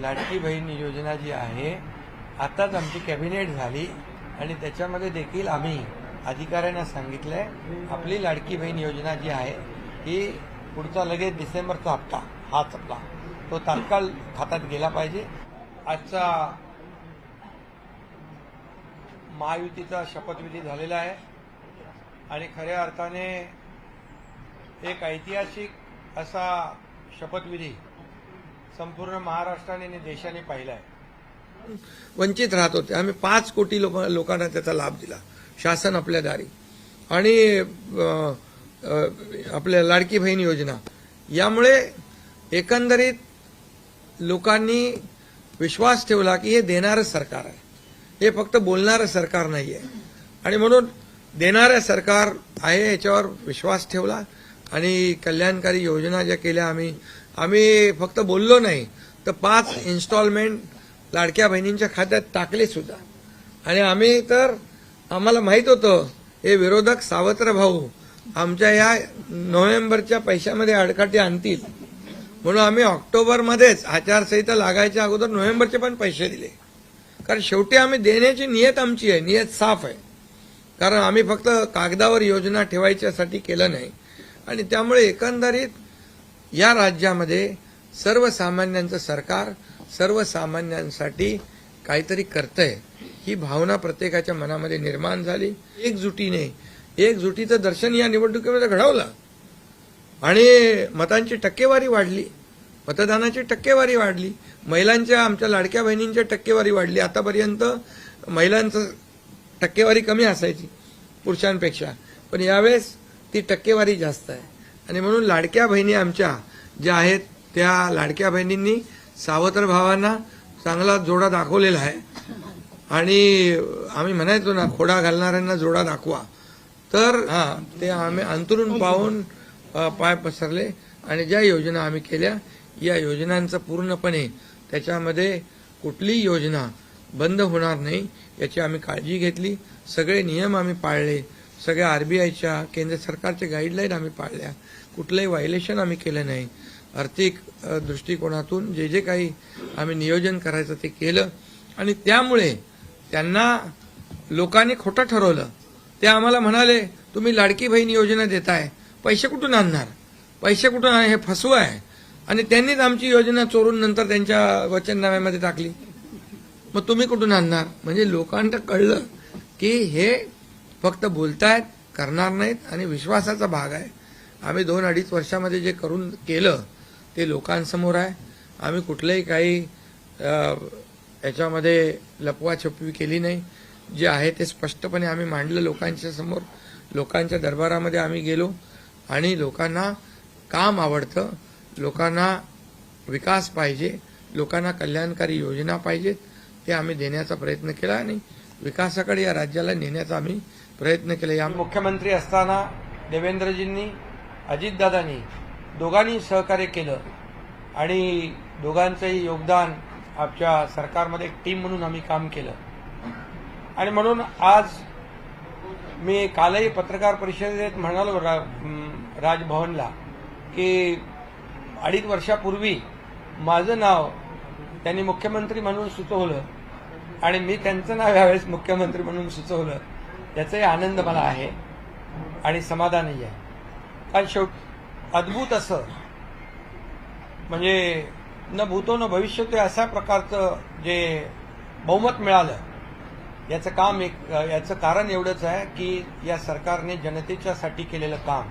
लाडकी बहीण योजना जी आहे आताच आमची कॅबिनेट झाली आणि त्याच्यामध्ये देखील आम्ही अधिकाऱ्यांना सांगितलंय आपली लाडकी बहीण योजना जी आहे ही पुढचा लगेच डिसेंबरचा हप्ता हाच आपला तो तात्काळ खात्यात गेला पाहिजे. आजचा महायुतीचा शपथविधी झालेला आहे आणि खऱ्या अर्थाने एक ऐतिहासिक असा शपथविधी संपूर्ण महाराष्ट्राने आणि देशाने पाहिला आहे. वंचित राहत होते. आम्ही पाच कोटी लोक लोकांना त्याचा लाभ दिला. शासन आपल्या दारी. आणि आपल्या लाडकी बहीण योजना. यामुळे एकंदरीत लोकांनी विश्वास ठेवला की हे देणारं सरकार आहे. हे फक्त बोलणारं सरकार नाही आहे आणि म्हणून देणारं सरकार आहे याच्यावर विश्वास ठेवला. आणि कल्याणकारी योजना ज्या केल्या आम्ही आम्ही फक्त बोललो नाही तर पाच इन्स्टॉलमेंट लाडक्या बहिणींच्या खात्यात टाकले सुद्धा. आणि आम्ही तर आम्हाला माहीत होतं हे विरोधक सावत्र भाऊ आमच्या या नोव्हेंबरच्या पैशामध्ये अडकाटी आणतील. म्हणून आम्ही ऑक्टोबरमध्येच आचारसंहिता लागायच्या अगोदर नोव्हेंबरचे पण पैसे दिले. कारण शेवटी आम्ही देण्याची नियत आमची आहे नियत साफ आहे. कारण आम्ही फक्त कागदावर योजना ठेवायच्यासाठी केलं नाही. आणि त्यामुळे एकंदरीत या राज्यामध्ये सर्वसामान्यांचं सरकार सर्वसामान्यांसाठी काहीतरी करतंय. ही भावना प्रत्येकाच्या मनामध्ये निर्माण झाली. एकजुटीने एकजुटीचं दर्शन या निवडणुकीमध्ये घडवलं. आणि मतांची टक्केवारी वाढली मतदानाची टक्केवारी वाढली महिलांच्या आमच्या लाडक्या बहिणींच्या टक्केवारी वाढली. आतापर्यंत महिलांचं टक्केवारी कमी असायची पुरुषांपेक्षा. पण यावेळेस ती टक्केवारी जास्त आहे. आणि म्हणून लाडक्या बहिणी आमच्या ज्या आहेत त्या लाडक्या बहिणींनी सावत्र भावांना चांगला जोडा दाखवलेला आहे. आणि आम्ही म्हणायचो ना खोडा घालणाऱ्यांना जोडा दाखवा. तर हा ते आम्ही अंतरून पाहून पाय पसरले आणि ज्या योजना आम्ही केल्या या योजनांचं पूर्णपणे त्याच्यामध्ये कुठलीही योजना बंद होणार नाही याची आम्ही काळजी घेतली. सगळे नियम आम्ही पाळले. सगळ्या आरबीआयच्या केंद्र सरकारच्या गाईडलाईन आम्ही पाळल्या. कुठलंही व्हायलेशन आम्ही केलं नाही. आर्थिक दृष्टिकोनातून जे जे काही आम्ही नियोजन करायचं ते केलं. आणि त्यामुळे त्यांना लोकांनी खोटं ठरवलं. ते आम्हाला म्हणाले तुम्ही लाडकी बहीण योजना देताय पैसे कुठून आणणार? पैसे कुठून आहे हे फसवं आहे. आणि त्यांनीच आमची योजना चोरून नंतर त्यांच्या वचननाम्यामध्ये टाकली. मग तुम्ही कुठून आणणार? म्हणजे लोकांना कळलं की हे फक्त बोलतायत करणार नाहीत आणि विश्वासाचा भाग आहे. आम्ही दोन अडीच वर्षामध्ये जे करून केलं ते लोकांसमोर आहे. आम्ही कुठलंही काही याच्यामध्ये लपवाछपवी केली नाही. जे आहे ते स्पष्टपणे आम्ही मांडलं लोकांच्या समोर. लोकांच्या दरबारामध्ये आम्ही गेलो आणि लोकांना काम आवडतं. लोकांना विकास पाहिजे. लोकांना कल्याणकारी योजना पाहिजेत. ते आम्ही देण्याचा प्रयत्न केला आणि विकासाकडे या राज्याला नेण्याचा आम्ही प्रयत्न केले. या मुख्यमंत्री असताना देवेंद्रजींनी अजितदादांनी दोघांनी सहकार्य केलं आणि दोघांचंही योगदान आमच्या सरकारमध्ये एक टीम म्हणून आम्ही काम केलं. आणि म्हणून आज मी कालही पत्रकार परिषदेत म्हणालो रा, राजभवनला की अडीच वर्षापूर्वी माझं नाव त्यांनी मुख्यमंत्री म्हणून सुचवलं आणि मी त्यांचं नाव यावेळेस मुख्यमंत्री म्हणून सुचवलं. याचाही आनंद मला आहे आणि समाधानही आहे. कारण शेवट अद्भुत असं म्हणजे न भूतो न भविष्य ते अशा प्रकारचं जे बहुमत मिळालं याचं काम एक याचं कारण एवढंच आहे की या सरकारने जनतेच्यासाठी केलेलं काम.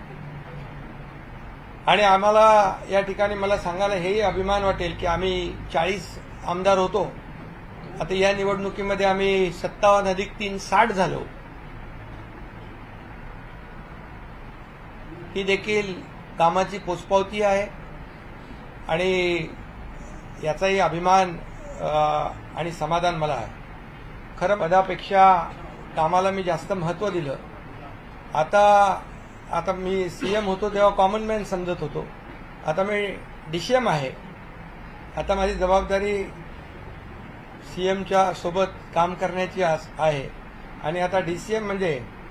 आणि आम्हाला या ठिकाणी मला सांगायला हेही अभिमान वाटेल की आम्ही चाळीस आमदार होतो. आता या निवडणुकीमध्ये आम्ही सत्तावन्न अधिक तीन साठ झालो. ही देखील कामाची पोचपावती आहे. आणि याचाही अभिमान आणि समाधान मला आहे. खरं पदापेक्षा कामाला मी जास्त महत्त्व दिलं. आता आता मी सी एम होतो तेव्हा कॉमन मॅन समजत होतो. आता मी डी सी एम आहे. आता माझी जबाबदारी सी एमच्या सोबत काम करण्याची आस- आहे. आणि आता डी सी एम म्हणजे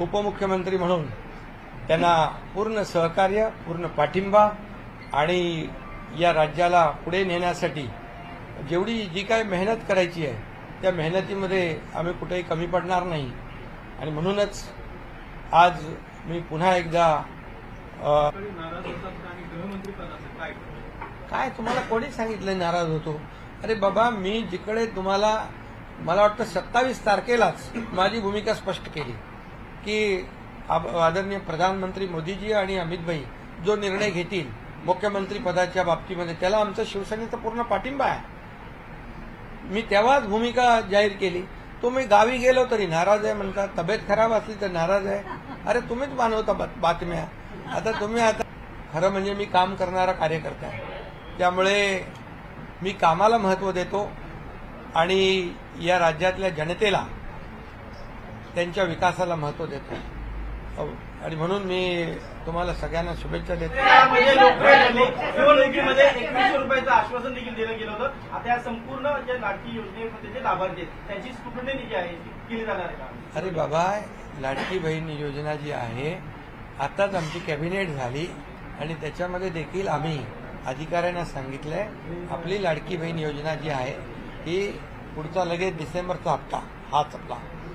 उपमुख्यमंत्री म्हणून त्यांना पूर्ण सहकार्य पूर्ण पाठिंबा आणि या राज्याला पुढे नेण्यासाठी जेवढी जी काही मेहनत करायची आहे त्या मेहनतीमध्ये आम्ही कुठेही कमी पडणार नाही. आणि म्हणूनच आज मी पुन्हा एकदा काय काय तुम्हाला कोणी सांगितलं नाराज होतो? अरे बाबा मी जिकडे तुम्हाला मला वाटतं सत्तावीस तारखेलाच माझी भूमिका स्पष्ट केली. की आदरणीय प्रधानमंत्री मोदीजी आणि अमितभाई जो निर्णय घेतील मुख्यमंत्री पदाच्या बाबतीमध्ये त्याला आमचा शिवसेनेचा पूर्ण पाठिंबा आहे. मी तेव्हाच भूमिका जाहीर केली. तुम्ही गावी गेलो तरी नाराज आहे म्हणता तब्येत खराब असली तर नाराज आहे. अरे तुम्हीच मानवता बातम्या. आता तुम्ही आता खरं म्हणजे मी काम करणारा कार्यकर्ता आहे. त्यामुळे मी कामाला महत्त्व देतो आणि या राज्यातल्या जनतेला त्यांच्या विकासाला महत्त्व देतो अहो, आणि म्हणून मी तुम्हाला सगळ्यांना शुभेच्छा देतो. रुपयाचं आश्वासन देखील दिलं गेलं होतं. आता या संपूर्ण ज्या लाडकी योजनेमध्ये जे लाभार्थी आहेत त्यांची स्क्रुटनी जी आहे केली जाणार आहे अरे बाबा लाडकी बहीण योजना जी आहे आताच आमची कॅबिनेट झाली आणि त्याच्यामध्ये देखील आम्ही अधिकाऱ्यांना सांगितलंय आपली लाडकी बहीण योजना जी आहे ही पुढचा लगेच डिसेंबरचा हप्ता हाच आपला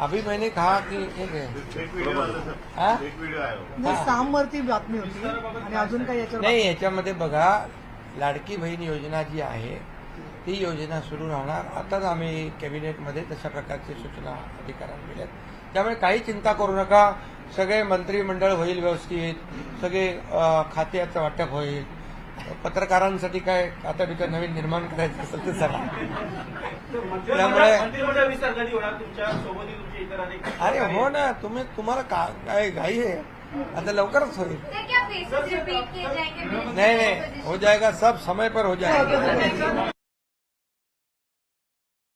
अभी मैंने कहा कि एक? नाही सामवरती बातमी होती आणि अजून काही नाही याच्यामध्ये बघा लाडकी बहीण योजना जी आहे ती योजना सुरू राहणार. आताच आम्ही कॅबिनेटमध्ये तशा प्रकारची सूचना अधिकाऱ्यांना दिल्यात. त्यामुळे काही चिंता करू नका. सगळे मंत्रिमंडळ होईल व्यवस्थित. सगळे खात्याचं वाटप होईल. पत्रकारांसाठी काय आता तिथं नवीन निर्माण करायचं असेल तर सांगा त्यामुळे- अरे हो ना तुम्ही तुम्हाला का काय घाई आहे? आता लवकरच होईल. नहीं नहीं हो जाएगा. सब समय पर हो जाएगा.